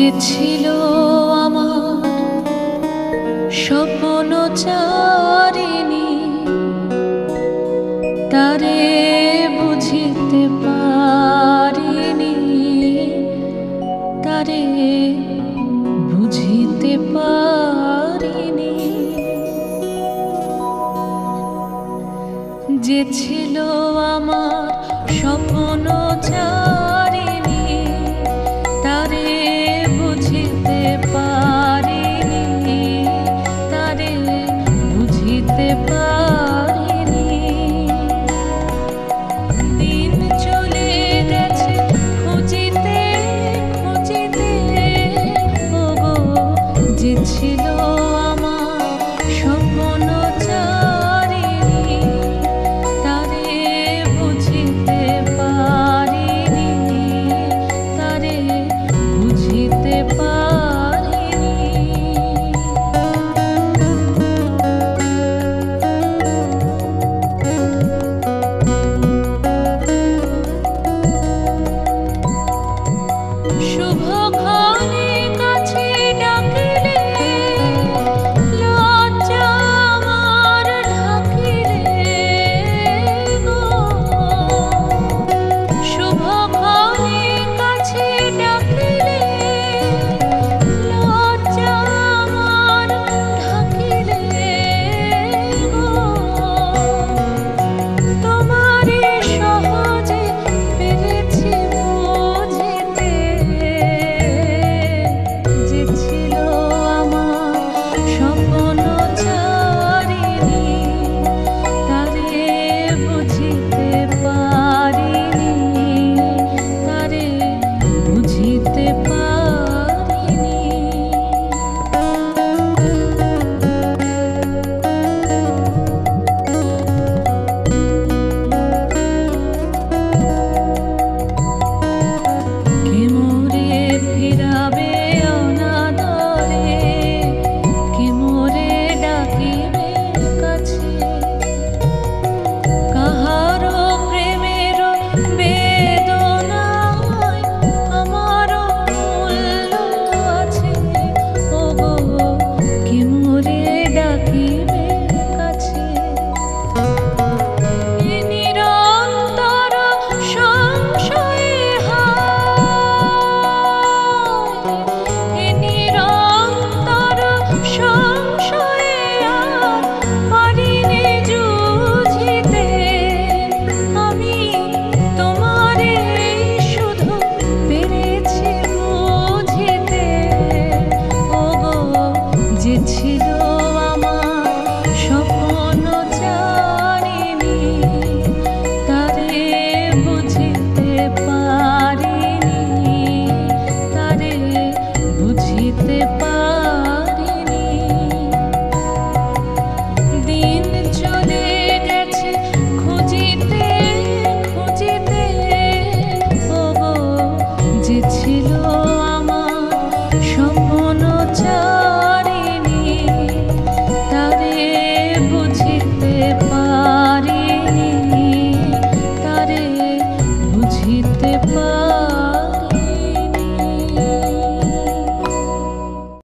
যে ছিল আমার স্বপ্ন চারিণী, তারে বুঝিতে পারিনি। তারে বুঝিতে পারিনি। যে ছিল আমার স্বপ্ন চার